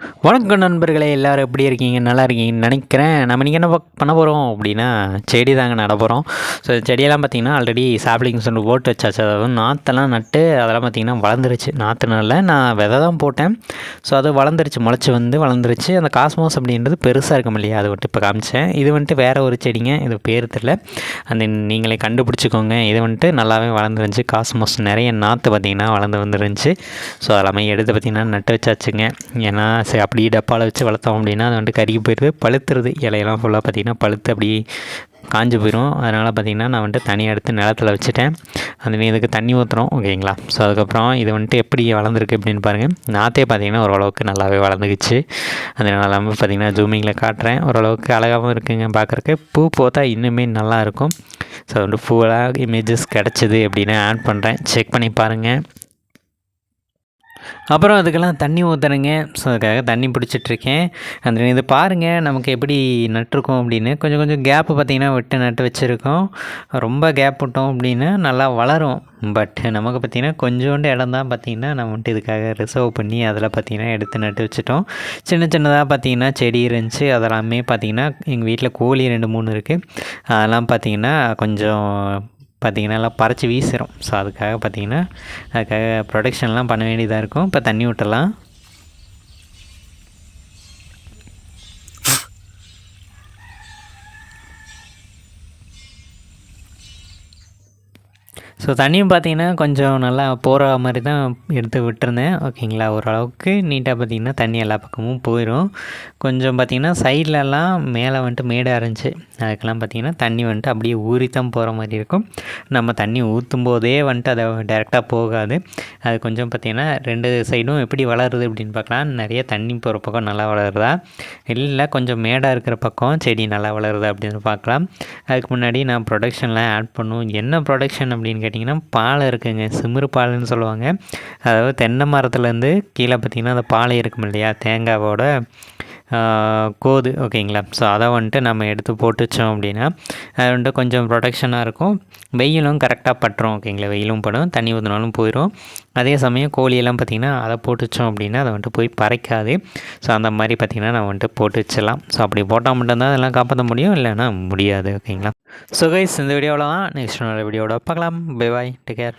வணக்கம் நண்பர்களே எல்லோரும் எப்படி இருக்கீங்க? நல்லா இருக்கீங்கன்னு நினைக்கிறேன். நம்ம நீங்கள் என்ன பண்ண போகிறோம் அப்படின்னா செடி தாங்க நட போகிறோம் ஸோ செடியெல்லாம் பார்த்திங்கன்னா ஆல்ரெடி சாப்ளிங்ஸ் ஒன்று போட்டு வச்சாச்சு. அதாவது நாற்றெல்லாம் நட்டு அதெல்லாம் பார்த்திங்கன்னா வளர்ந்துருச்சு. நாற்றுனால நான் விதை தான் போட்டேன். ஸோ அது வளர்ந்துருச்சு முளைச்சி வந்து வளர்ந்துருச்சு. அந்த காஸ்மோஸ் அப்படின்றது பெருசாக இருக்கும் இல்லையா? அது வந்துட்டு இப்போ காமிச்சேன். இது வந்துட்டு வேறு ஒரு செடிங்க. இது பேர் தெரில அந்த நீங்களே கண்டுபிடிச்சிக்கோங்க. இது வந்துட்டு நல்லாவே வளர்ந்துருந்துச்சு. காஸ்மோஸ் நிறைய நாற்று பார்த்திங்கன்னா வளர்ந்து வந்துருந்துச்சு. ஸோ அதெல்லாமே எடுத்து பார்த்திங்கன்னா நட்டு வச்சாச்சுங்க. ஏன்னா சரி அப்படியே டப்பாவில் வச்சு வளர்த்தோம் அப்படின்னா அது வந்துட்டு கருகி போயிடுது. பழுத்துறது இலையெல்லாம் ஃபுல்லாக பார்த்திங்கன்னா பழுத்து அப்படியே காஞ்சு போயிடும் அதனால் பார்த்திங்கன்னா நான் வந்துட்டு தனியாக எடுத்து நிலத்தில் வச்சுட்டேன். அந்த இதுக்கு தண்ணி ஊற்றுறோம் ஓகேங்களா ஸோ அதுக்கப்புறம் இது வந்துட்டு எப்படி வளர்ந்துருக்கு அப்படின்னு பாருங்கள் நாற்றே பார்த்திங்கன்னா ஓரளவுக்கு நல்லாவே வளர்ந்துக்குச்சு அதனால நம்ம பார்த்திங்கன்னா ஜூமிங்கில் காட்டுறேன். ஓரளவுக்கு அழகாகவும் இருக்குங்க பார்க்குறக்கு பூ போத்தா இன்னுமே நல்லாயிருக்கும் ஸோ ஸோ வந்துட்டு பூவெல்லாம் இமேஜஸ் கிடச்சிது அப்படின்னு ஆட் பண்ணுறேன் செக் பண்ணி பாருங்கள் அப்புறம் அதுக்கெல்லாம் தண்ணி ஊற்றுறேங்க ஸோ அதுக்காக தண்ணி பிடிச்சிட்ருக்கேன். அந்த இது பாருங்கள் நமக்கு எப்படி நட்டிருக்கோம் அப்படின்னு. கொஞ்சம் கொஞ்சம் கேப்பு பார்த்திங்கன்னா விட்டு நட்டு வச்சுருக்கோம். ரொம்ப கேப் விட்டோம் அப்படின்னா நல்லா வளரும். பட் நமக்கு பார்த்திங்கன்னா கொஞ்சோண்டு இடம் தான் பார்த்திங்கன்னா நம்ம வந்துட்டு இதுக்காக ரிசர்வ் பண்ணி அதில் பார்த்திங்கன்னா எடுத்து நட்டு வச்சுட்டோம். சின்ன சின்னதாக பார்த்திங்கன்னா செடி இருந்துச்சு. அதெல்லாமே பார்த்திங்கன்னா எங்கள் வீட்டில் கோழி ரெண்டு மூணு இருக்குது அதெல்லாம் பார்த்திங்கன்னா கொஞ்சம் பார்த்திங்கன்னா எல்லாம் பறித்து வீசிடும் ஸோ அதுக்காக பார்த்திங்கன்னா அதுக்காக ப்ரொடெக்ஷன்லாம் பண்ண வேண்டியதாக இருக்கும். இப்போ தண்ணி விட்டலாம் ஸோ தண்ணியும் பார்த்தீங்கன்னா கொஞ்சம் நல்லா போகிற மாதிரி தான் எடுத்து விட்டுருந்தேன். ஓகேங்களா ஓரளவுக்கு நீட்டாக பார்த்தீங்கன்னா தண்ணி எல்லா பக்கமும் போயிடும் கொஞ்சம் பார்த்திங்கன்னா சைட்லலாம் மேலே வந்துட்டு மேடாக இருந்துச்சு அதுக்கெல்லாம் பார்த்திங்கன்னா தண்ணி வந்துட்டு அப்படியே ஊறி தான் போகிற மாதிரி இருக்கும். நம்ம தண்ணி ஊற்றும் போதே வந்துட்டு அதை டேரெக்டாக போகாது. அது கொஞ்சம் பார்த்திங்கன்னா ரெண்டு சைடும் எப்படி வளருது அப்படின்னு பார்க்கலாம் நிறைய தண்ணி போகிற பக்கம் நல்லா வளருதா? இல்லை கொஞ்சம் மேடாக இருக்கிற பக்கம் செடி நல்லா வளருதா அப்படின்னு பார்க்கலாம் அதுக்கு முன்னாடி நான் ப்ரொடக்ஷன்லாம் ஆட் பண்ணும் என்ன ப்ரொடக்ஷன் அப்படின்னு கேட்டிங்கன்னா பாலை இருக்குங்க. சிமிரு பாலுன்னு சொல்லுவாங்க. அதாவது தென்னை மரத்துலேருந்து கீழே பார்த்திங்கன்னா அந்த பாலை இருக்கும் இல்லையா? தேங்காவோட. கோது ஓகேங்களா? ஸோ அதை வந்துட்டு நம்ம எடுத்து போட்டுச்சோம் அப்படின்னா அது வந்துட்டு கொஞ்சம் ப்ரொடெக்ஷனாக இருக்கும். வெயிலும் கரெக்டாக பட்டுரும் ஓகேங்களா? வெயிலும் படும் தண்ணி ஊற்றினாலும் போயிடும் அதே சமயம் கோழியெல்லாம் பார்த்திங்கன்னா அதை போட்டுச்சோம் அப்படின்னா அதை வந்துட்டு போய் பறைக்காது. ஸோ அந்த மாதிரி பார்த்திங்கன்னா நான் வந்துட்டு போட்டு வச்சிடலாம் ஸோ அப்படி போட்டால் மட்டும்தான் அதெல்லாம் காப்பாற்ற முடியும் இல்லைன்னா முடியாது ஓகேங்களா? ஸோ கைஸ் இந்த வீடியோவில் தான் நெக்ஸ்ட் நல்ல வீடியோட பார்க்கலாம். Bye bye take care